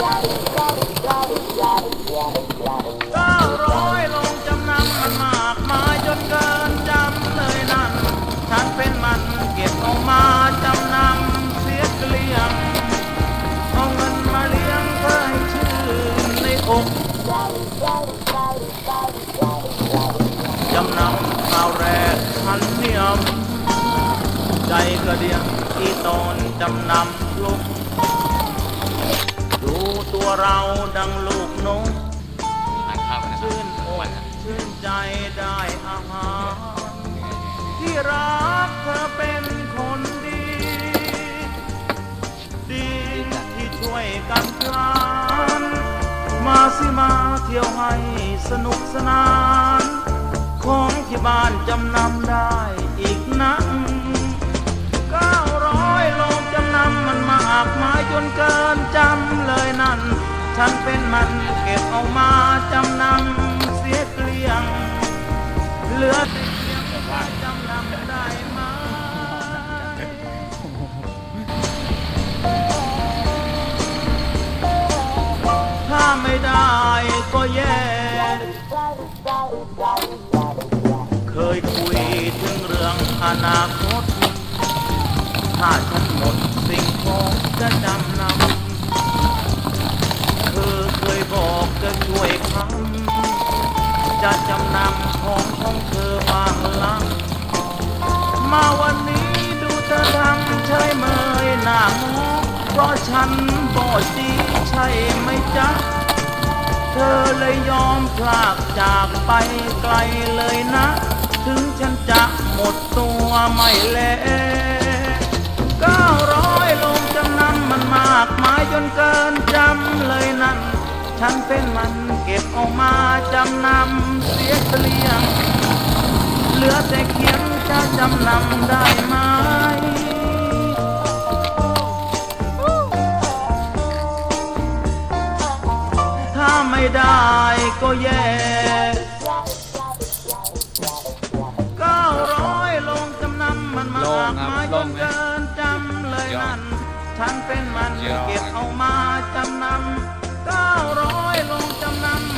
เก้าร้อยลงจำนำมันมากมาจนเกินจำเลยนั่นฉันเป็นมันเก็บเอามาจำนำเสียเกลี้ยงเอาเงินมาเลี้ยงเพื่อให้ชื่นในอกจำนำข่าวแรกพันเนียม ใจกระเดียงอีตอนจำนำลูก เราดังลูกนกทานข้าวกันนะครับชื่นอกวักนนะชื่นใจได้อาหาร ที่รักเธอเป็นคนดี ดีที่ช่วยกันพลานมาสิมาเที่ยวให้สนุกสนาน ของที่บ้านจำนำได้ จนเกินจำเลยนั่น ฉันเป็นมันเก็บเอามาจำนำเสียเกลี้ยง เหลือแต่เพียงจำนำได้ไหม ถ้าไม่ได้ก็แย่ เคยคุยถึงเรื่องอนาคต ถ้าฉันหมด สิ่งของจะจำนำเธอเคยบอกจะช่วยคำจะจำนำของของเธอบางลัง มาวันนี้ดูเธอทำใช่เมยหน้ามองเพราะฉันบอดดีใช่ไหมจ๊ะ เธอเลยยอมพลากจากไปไกลเลยนะ ถึงฉันจะหมดตัวไม่แลเก้าร้ากมายจนเกินจำเลยนั้น ฉันเป็นมันเก็บออกมาจำนำเสียเปลี่ยงเหลือแต่เขียนจะจำนำได้ไหมถ้าไม่ได้ ฉันเป็นมันเก็บเอามาจำนำเก้าร้อยลงจำนำ